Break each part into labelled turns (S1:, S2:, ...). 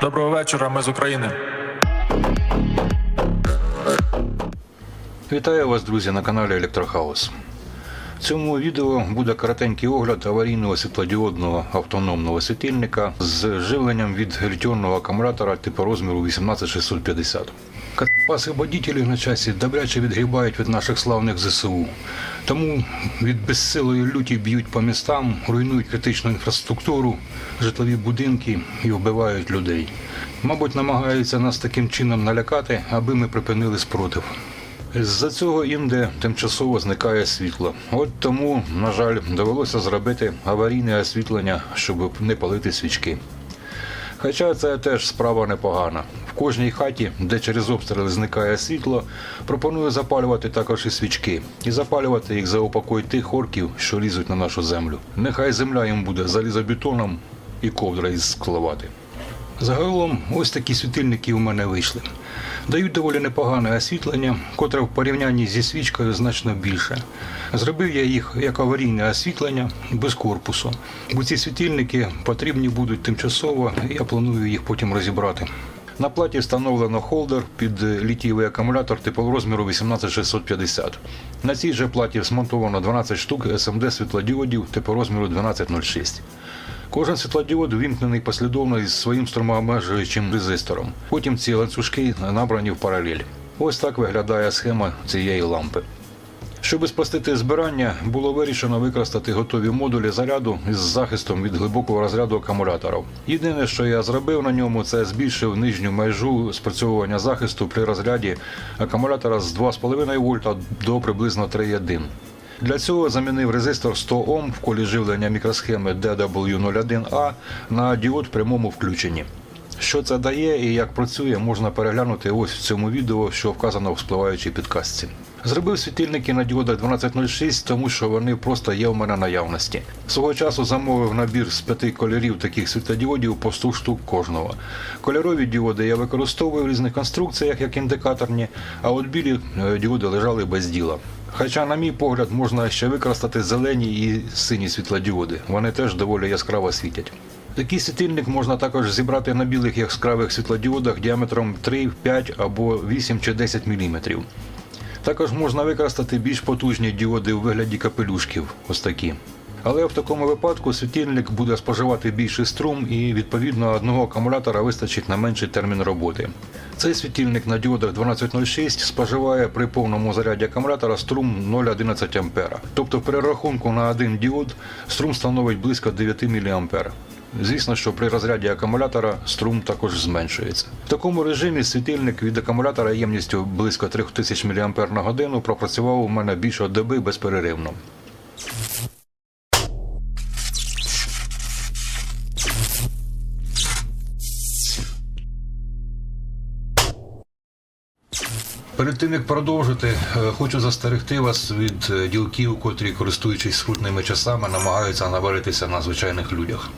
S1: Доброго вечора, ми з України.
S2: Вітаю вас, друзі, на каналі Електрохаус. В цьому відео буде коротенький огляд аварійного світлодіодного автономного світильника з живленням від літіонного акумулятора типу розміру 18650. Катапаси водітелі на часі добряче відгрібають від наших славних ЗСУ. Тому від безсилої люті б'ють по містам, руйнують критичну інфраструктуру, житлові будинки і вбивають людей. Мабуть, намагаються нас таким чином налякати, аби ми припинили спротив. З-за цього інде тимчасово зникає світло. От тому, на жаль, довелося зробити аварійне освітлення, щоб не палити свічки. Хоча це теж справа непогана. В кожній хаті, де через обстріли зникає світло, пропоную запалювати також і свічки і запалювати їх за упокой тих орків, що лізуть на нашу землю. Нехай земля їм буде залізобетоном і ковдра із скловати. Загалом, ось такі світильники у мене вийшли. Дають доволі непогане освітлення, котре в порівнянні зі свічкою значно більше. Зробив я їх як аварійне освітлення без корпусу, бо ці світильники потрібні будуть тимчасово, і я планую їх потім розібрати. На платі встановлено холдер під літієвий акумулятор типу розміру 18650. На цій же платі змонтовано 12 штук SMD світлодіодів типу розміру 1206. Кожен світлодіод вімкнений послідовно із своїм струмообмежуючим резистором. Потім ці ланцюжки набрані в паралель. Ось так виглядає схема цієї лампи. Щоб спростити збирання, було вирішено використати готові модулі заряду із захистом від глибокого розряду акумуляторів. Єдине, що я зробив на ньому, це збільшив нижню межу спрацьовування захисту при розряді акумулятора з 2,5 вольта до приблизно 3,1. Для цього замінив резистор 100 Ом в колі живлення мікросхеми DW01A на діод в прямому включенні. Що це дає і як працює, можна переглянути ось в цьому відео, що вказано в спливаючій підказці. Зробив світильники на діодах 1206, тому що вони просто є в мене наявності. Свого часу замовив набір з п'яти кольорів таких світлодіодів по 100 штук кожного. Кольорові діоди я використовую в різних конструкціях, як індикаторні, а от білі е, діоди лежали без діла. Хоча, на мій погляд, можна ще використати зелені і сині світлодіоди. Вони теж доволі яскраво світять. Такий світильник можна також зібрати на білих яскравих світлодіодах діаметром 3, 5 або 8 чи 10 мм. Також можна використати більш потужні діоди у вигляді капелюшків, ось такі. Але в такому випадку світильник буде споживати більший струм і відповідно одного акумулятора вистачить на менший термін роботи. Цей світильник на діодах 1206 споживає при повному заряді акумулятора струм 0,11 А. Тобто при рахунку на один діод струм становить близько 9 мА. Звісно, що при розряді акумулятора струм також зменшується. В такому режимі світильник від акумулятора ємністю близько 3000 мА на годину пропрацював у мене більше доби безперервно. Перед тим як продовжити, е, хочу застерегти вас від е, ділків, котрі, користуючись скрутними часами, намагаються наваритися на звичайних людях.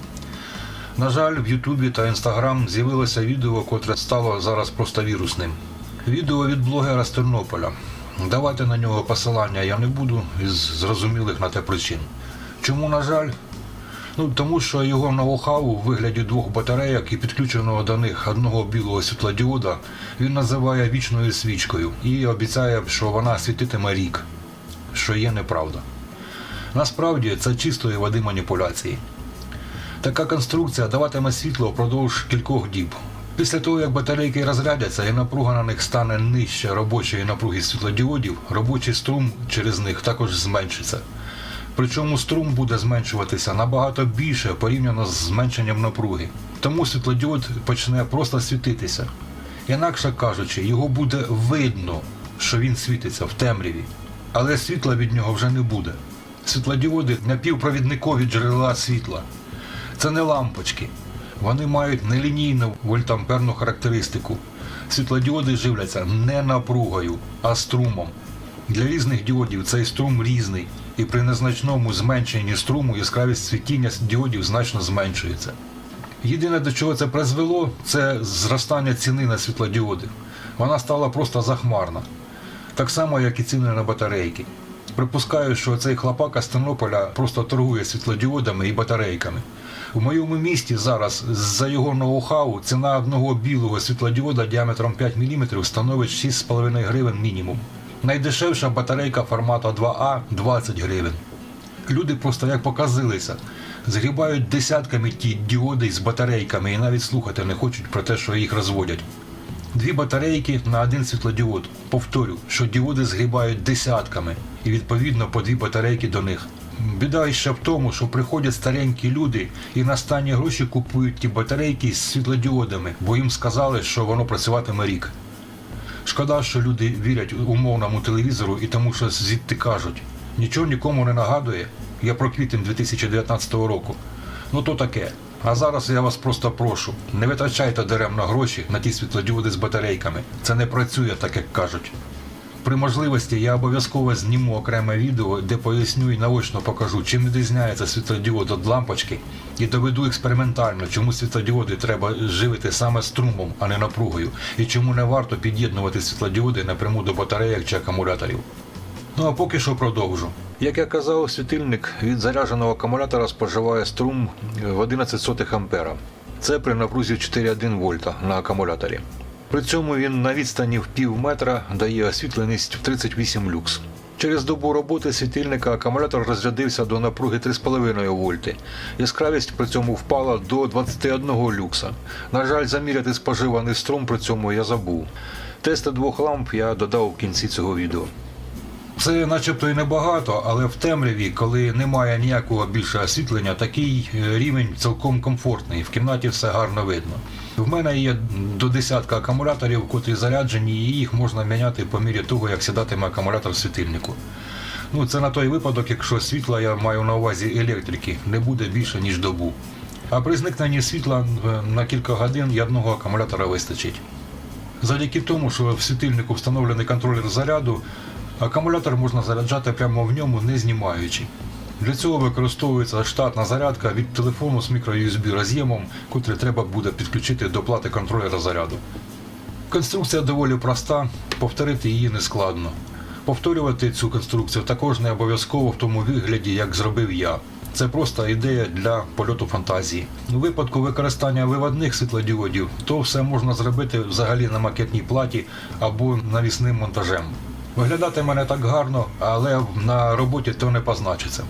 S2: На жаль, в Ютубі та Інстаграм з'явилося відео, котре стало зараз просто вірусним. Відео від блогера з Тернополя. Давати на нього посилання я не буду із зрозумілих на те причин. Чому, на жаль? Ну, тому що його ноу-хау у вигляді двох батарейок і підключеного до них одного білого світлодіода він називає вічною свічкою і обіцяє, що вона світитиме рік, що є неправда. Насправді це чистої води маніпуляції. Така конструкція даватиме світло впродовж кількох діб. Після того, як батарейки розрядяться і напруга на них стане нижче робочої напруги світлодіодів, робочий струм через них також зменшиться. Причому струм буде зменшуватися набагато більше порівняно з зменшенням напруги. Тому світлодіод почне просто світитися. Інакше кажучи, його буде видно, що він світиться в темряві, але світла від нього вже не буде. Світлодіоди напівпровідникові джерела світла. Це не лампочки. Вони мають нелінійну вольтамперну характеристику. Світлодіоди живляться не напругою, а струмом. Для різних діодів цей струм різний, і при незначному зменшенні струму яскравість світіння діодів значно зменшується. Єдине, до чого це призвело, це зростання ціни на світлодіоди. Вона стала просто захмарна. Так само, як і ціни на батарейки. Припускаю, що цей хлопака з Тернополя просто торгує світлодіодами і батарейками. У моєму місті зараз за його ноу-хау ціна одного білого світлодіода діаметром 5 мм становить 6,5 гривень мінімум. Найдешевша батарейка формату 2А 20 гривень. Люди просто як показилися. Згрібають десятками ті діоди з батарейками і навіть слухати не хочуть про те, що їх розводять. Дві батарейки на один світлодіод. Повторю, що діоди згрібають десятками і відповідно по дві батарейки до них. Біда ще в тому, що приходять старенькі люди і на останні гроші купують ті батарейки з світлодіодами, бо їм сказали, що воно працюватиме рік. Шкода, що люди вірять умовному телевізору і тому, що звідти кажуть. Нічого нікому не нагадує. Я про квітень 2019 року. Ну то таке. А зараз я вас просто прошу, не витрачайте даремно гроші на ті світлодіоди з батарейками. Це не працює так, як кажуть. При можливості я обов'язково зніму окреме відео, де поясню і наочно покажу, чим відрізняється світлодіод від лампочки, і доведу експериментально, чому світлодіоди треба живити саме струмом, а не напругою, і чому не варто під'єднувати світлодіоди напряму до батарейок чи акумуляторів. Ну а поки що продовжу. Як я казав, світильник від зарядженого акумулятора споживає струм в 11 сотих ампера. Це при напрузі 4,1 вольта на акумуляторі. При цьому він на відстані в пів метра дає освітленість в 38 люкс. Через добу роботи світильника акумулятор розрядився до напруги 3,5 вольти. Яскравість при цьому впала до 21 люкса. На жаль, заміряти споживаний струм при цьому я забув. Тести двох ламп я додав в кінці цього відео. Це начебто і небагато, але в темряві, коли немає ніякого більшого освітлення, такий е, рівень цілком комфортний. В кімнаті все гарно видно. В мене є до десятка акумуляторів, котрі заряджені, і їх можна міняти по мірі того, як сідатиме акумулятор в світильнику. Ну, це на той випадок, якщо світла я маю на увазі електрики, не буде більше, ніж добу. А при зникненні світла е, на кілька годин і одного акумулятора вистачить. Завдяки тому, що в світильнику встановлений контролер заряду, акумулятор можна заряджати прямо в ньому, не знімаючи. Для цього використовується штатна зарядка від телефону з мікро-USB роз'ємом, котрий треба буде підключити до плати контролера заряду. Конструкція доволі проста, повторити її не складно. Повторювати цю конструкцію також не обов'язково в тому вигляді, як зробив я. Це просто ідея для польоту фантазії. У випадку використання виводних світлодіодів, то все можна зробити взагалі на макетній платі або навісним монтажем. Виглядатиме не так гарно, але на роботі то не позначиться.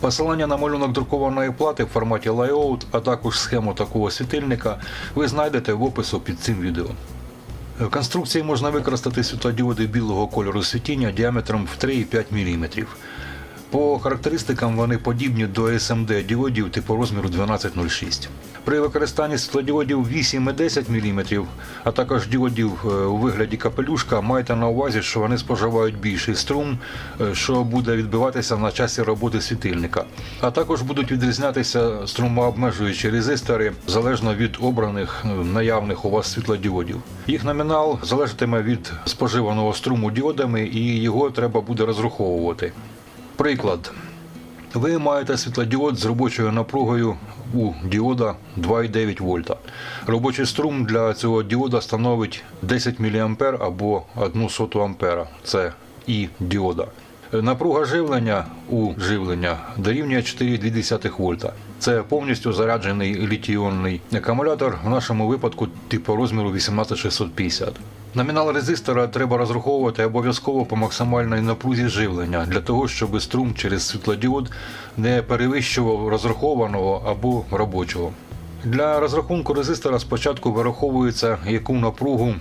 S2: Посилання на малюнок друкованої плати в форматі layout, а також схему такого світильника ви знайдете в опису під цим відео. В конструкції можна використати світлодіоди білого кольору світіння діаметром в 3,5 мм. По характеристикам вони подібні до SMD діодів типу розміру 1206. При використанні світлодіодів 8 і 10 мм, а також діодів е, у вигляді капелюшка, майте на увазі, що вони споживають більший струм, е, що буде відбиватися на часі роботи світильника. А також будуть відрізнятися струмообмежуючі резистори залежно від обраних е, наявних у вас світлодіодів. Їх номінал залежатиме від споживаного струму діодами і його треба буде розраховувати. Приклад. Ви маєте світлодіод з робочою напругою у діода 2,9 вольта. Робочий струм для цього діода становить 10 мА або 1 соту ампера. Це і діода. Напруга живлення у живлення дорівнює 4,2 вольта. Це повністю заряджений літіонний акумулятор, в нашому випадку типу розміру 18650. Номінал резистора треба розраховувати обов'язково по максимальній напрузі живлення для того, щоб струм через світлодіод не перевищував розрахованого або робочого. Для розрахунку резистора спочатку вираховується, яку напругу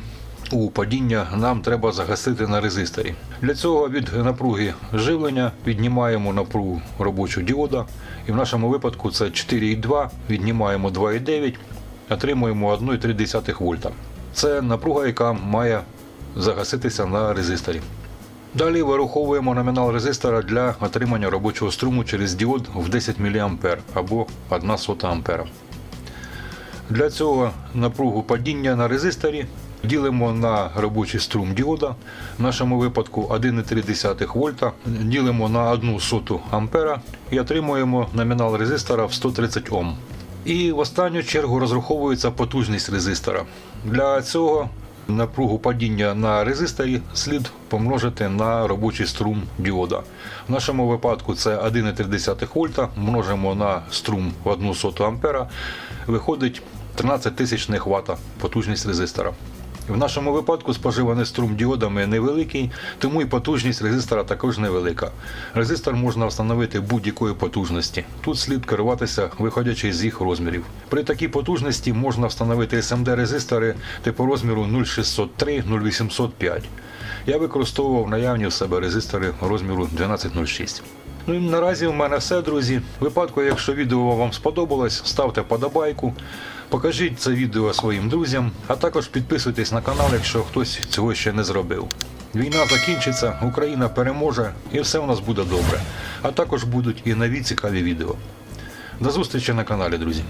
S2: у падіння нам треба загасити на резисторі. Для цього від напруги живлення віднімаємо напругу робочого діода, і в нашому випадку це 4,2, віднімаємо 2,9, отримуємо 1,3 вольта. Це напруга, яка має загаситися на резисторі. Далі вираховуємо номінал резистора для отримання робочого струму через діод в 10 мА або 1 сота ампера. Для цього напругу падіння на резисторі ділимо на робочий струм діода, в нашому випадку 1,3 вольта, ділимо на 1 соту ампера і отримуємо номінал резистора в 130 Ом. І в останню чергу розраховується потужність резистора. Для цього Напругу падіння на резисторі слід помножити на робочий струм діода. В нашому випадку це 1,3 вольта, множимо на струм в 1 соту ампера, виходить 13 тисячних вата потужність резистора. В нашому випадку споживаний струм діодами невеликий, тому і потужність резистора також невелика. Резистор можна встановити будь-якої потужності. Тут слід керуватися, виходячи з їх розмірів. При такій потужності можна встановити SMD резистори типу розміру 0603 0805. Я використовував наявні в себе резистори розміру 1206. Ну і наразі в мене все, друзі. В випадку, якщо відео вам сподобалось, ставте подобайку, покажіть це відео своїм друзям, а також підписуйтесь на канал, якщо хтось цього ще не зробив. Війна закінчиться, Україна переможе і все у нас буде добре. А також будуть і нові цікаві відео. До зустрічі на каналі, друзі.